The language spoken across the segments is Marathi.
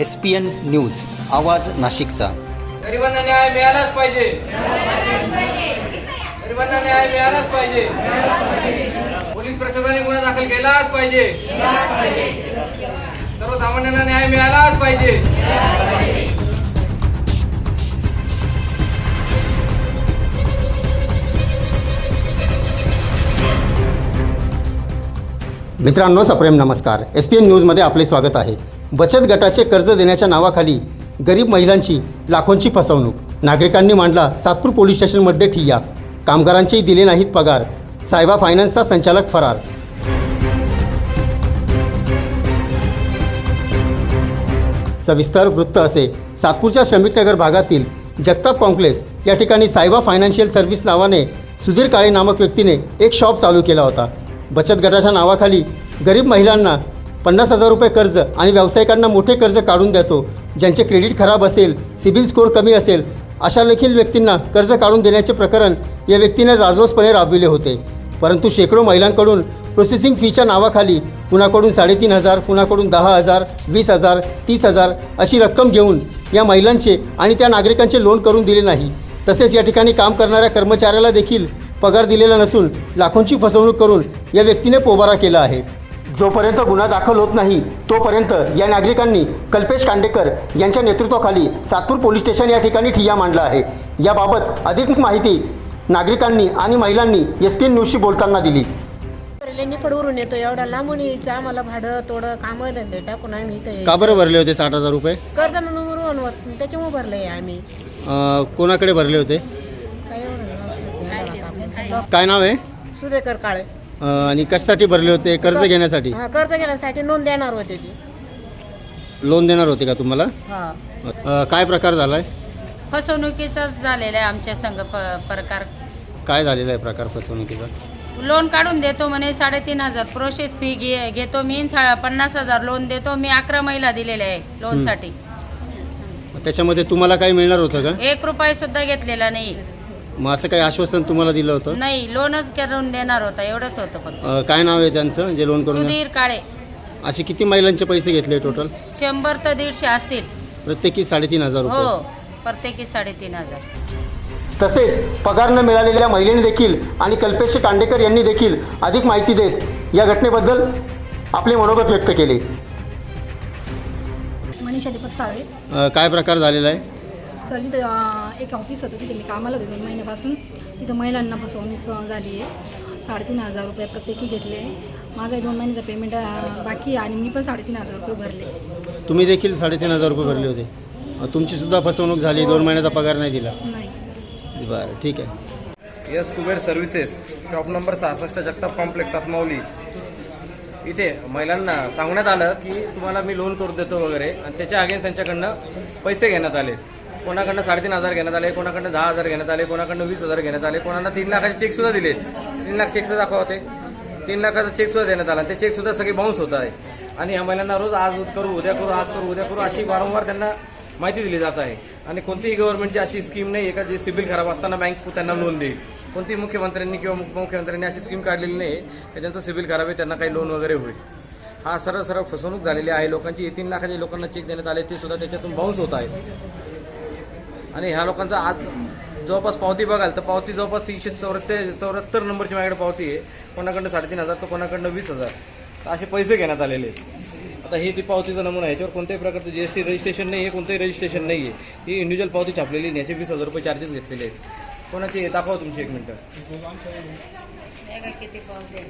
एस पी एन न्यूज आवाज नाशिकचा. गरिबांना न्याय मिळालाच पाहिजे. गरिबांना न्याय मिळालाच पाहिजे. पोलीस प्रशासनाने गुन्हा दाखल केलाच पाहिजे. सर्वसामान्यांना न्याय मिळालाच पाहिजे. मित्रांनो सप्रेम नमस्कार. एस पी एन न्यूजमध्ये आपले स्वागत आहे. बचत गटाचे कर्ज देण्याच्या नावाखाली गरीब महिलांची लाखोंची फसवणूक. नागरिकांनी मांडला सातपूर पोलीस स्टेशनमध्ये ठिय्या. कामगारांचेही दिले नाहीत पगार. सायबा फायनान्सचा संचालक फरार. सविस्तर वृत्त असे. सातपूरच्या श्रमिकनगर भागातील जगताप कॉम्प्लेक्स या ठिकाणी सायबा फायनान्शियल सर्व्हिस नावाने सुधीर काळे नामक व्यक्तीने एक शॉप चालू केला होता. बचत गटाच्या नावाखाली गरीब महिलांना पन्नास हजार रुपये कर्ज आणि व्यावसायिकांना मोठे कर्ज काढून देतो. ज्यांचे क्रेडिट खराब असेल सिबिल स्कोअर कमी असेल अशा देखील व्यक्तींना कर्ज काढून देण्याचे प्रकरण या व्यक्तीने राजरोसपणे राबविले होते. परंतु शेकडो महिलांकडून प्रोसेसिंग फीच्या नावाखाली कुणाकडून साडेतीन हजार कुणाकडून दहा हजार वीस हजार तीस हजार अशी रक्कम घेऊन या महिलांचे आणि त्या नागरिकांचे लोन करून दिले नाही. तसेच या ठिकाणी काम करणाऱ्या कर्मचाऱ्याला देखील पगार दिलेला नसून लाखोंची फसवणूक करून या व्यक्तीने पोबारा केला आहे. जोपर्यंत गुन्हा दाखल होत नाही तोपर्यंत या नागरिकांनी कल्पेश कांडेकर यांच्या नेतृत्वाखाली सातपूर पोलीस स्टेशन या ठिकाणी ठिय्या मांडला आहे. याबाबत अधिक माहिती नागरिकांनी आणि महिलांनी एस पी न्यूजशी बोलताना दिली. लेणी पडवरून येतो एवढा लांबून यायचं आम्हाला भाडं तोडं कामं धंदे टाकून आम्ही इथं. का बरं भरले होते साठ हजार रुपये? कर्ज म्हणून त्याच्यामुळे भरलंय आम्ही. अं, कोणाकडे भरले होते? काय एवढं नाव आहे? सुदेकर काळे. आणि कशासाठी भरले होते? कर्ज घेण्यासाठी. हा कर्ज घेण्यासाठी नोंद देणार होते ती. लोन देणार होते का तुम्हाला? हा. अं, काय प्रकार झाला आहे फसवणुकीचाच झालेला आहे आमच्या संघ प प्रकार. काय झालेला आहे प्रकार फसवणुकीचा? लोन काढून देतो म्हणे साडेतीन हजार प्रोसेस फी घे घेतो मी सा पन्नास हजार लोन देतो मी अकरा महिला दिलेल्या आहे लोनसाठी. त्याच्यामध्ये तुम्हाला काय मिळणार होतं का? एक रुपये सुद्धा घेतलेला नाही. मग असं काही आश्वासन तुम्हाला दिलं होतं? नाही लोनच करून देणार होता एवढंच होतं फक्त. अं, काय नाव आहे त्यांचं जे लोन करून सुधीर काळे. असे किती महिलांचे पैसे घेतले टोटल शंभर तर दीडशे असतील. प्रत्येकी साडेतीन हजार हो रुपये प्रत्येकी साडेतीन हजार. तसेच पगार न मिळालेल्या महिलेने देखील आणि कल्पेश कांडेकर यांनी देखील अधिक माहिती देत या घटनेबद्दल आपले मनोगत व्यक्त केले. मनीषा दीपक साळे अं, काय प्रकार झालेला आहे? सर जिथं एक ऑफिस होतं तिथे मी कामाला होते दोन महिन्यापासून. तिथं महिलांना फसवणूक झाली आहे. साडेतीन हजार रुपये प्रत्येकी घेतले. माझा दोन महिन्याचा पेमेंट बाकी आहे आणि मी पण साडेतीन हजार रुपये भरले. तुम्ही देखील साडेतीन हजार रुपये भरले होते. तुमची सुद्धा फसवणूक झाली दोन महिन्याचा पगार नाही दिला. नाही. बरं ठीक आहे. Yes Kuber services shop number सहासष्ट जगताप कॉम्प्लेक्स सातमावली. इथे महिलांना सांगण्यात आलं की तुम्हाला मी लोन करून देतो वगैरे आणि त्याच्या अगेन्स्ट त्यांच्याकडनं पैसे घेण्यात आले. कोणाकडनं साडेतीन हजार घेण्यात आले कोणाकडनं दहा हजार घेण्यात आले कोणाकडनं वीस हजार घेण्यात आले कोणाला तीन लाखाचे चेक सुद्धा दिले तीन लाख चेकचं दाखवा होते. तीन लाखाचा चेक सुद्धा देण्यात आला ते चेक सुद्धा सगळे बाउन्स होत आहे. आणि ह्या महिलांना रोज आज करू उद्या करू आज करू उद्या करू अशी वारंवार त्यांना माहिती दिली जात आहे. आणि कोणतीही गव्हर्नमेंटची अशी स्कीम नाही एका जे सिबिल खराब असताना बँक त्यांना लोन देईल. कोणतीही मुख्यमंत्र्यांनी किंवा उपमुख्यमंत्र्यांनी अशी स्कीम काढलेली नाही की ज्यांचं सिबिल खराब आहे त्यांना काही लोन वगैरे होईल. हा सरळ सरळ फसवणूक झालेली आहे. लोकांची तीन लाखाचे लोकांना चेक देण्यात आले ते सुद्धा त्याच्यातून बाउन्स होत आहे. आणि ह्या लोकांचा आज जवळपास पावती बघाल तर पावती जवळपास तीनशे चौऱ्याहत्तर चौऱ्याहत्तर नंबरची माझ्याकडे पावती आहे. कोणाकडनं साडेतीन हजार तर कोणाकडनं वीस हजार. तर असे पैसे घेण्यात आलेले आहेत. आता हे ती पावतीचा नमुना आहे. याच्यावर कोणत्याही प्रकारचं जी एस टी रजिस्ट्रेशन नाही आहे कोणतंही रजिस्ट्रेशन नाही आहे ही इंडिव्हिज्युअल पावती छापलेली आहे याचे वीस हजार रुपये चार्जेस घेतलेले आहेत. कोणाची? आहे? दाखवा तुमची एक मिनटं.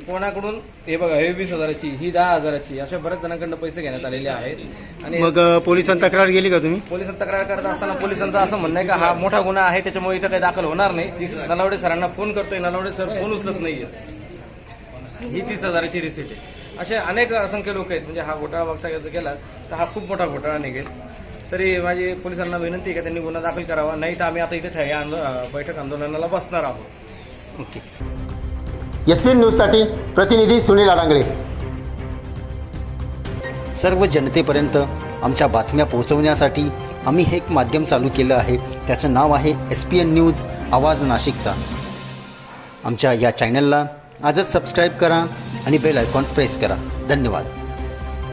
कोणाकडून? हे बघा हे वीस हजाराची ही दहा हजाराची अशा बऱ्याच जणांकडनं पैसे घेण्यात आलेले आहेत. आणि मग अं, पोलिसांत तक्रार गेली का तुम्ही? पोलिसांत तक्रार करत असताना पोलिसांचं असं म्हणणं आहे का हा मोठा गुन्हा आहे त्याच्यामुळे इथं काही दाखल होणार नाही. नलावडे सरांना फोन करतोय नलावडे सर फोन उचलत नाहीये. ही तीस हजाराची रिसिट आहे. असे अनेक असंख्य लोक आहेत म्हणजे हा घोटाळा बघता गेला तर हा खूप मोठा घोटाळा निघेल. तरी माझी पोलिसांना विनंती आहे की त्यांनी गुन्हा दाखल करावा. नाही तर आम्ही आता इथे ठे- आंदो बैठक आंदोलनाला बसणार आहोत. ओके. एस पी एन न्यूजसाठी प्रतिनिधी सुनील आडांगळे. सर्व जनतेपर्यंत आमच्या बातम्या पोहोचवण्यासाठी आम्ही हे एक माध्यम चालू केलं आहे. त्याचं नाव आहे एस पी एन न्यूज आवाज नाशिकचा. आमच्या या चॅनलला आजच सबस्क्राईब करा आणि बेल आयकॉन प्रेस करा. धन्यवाद.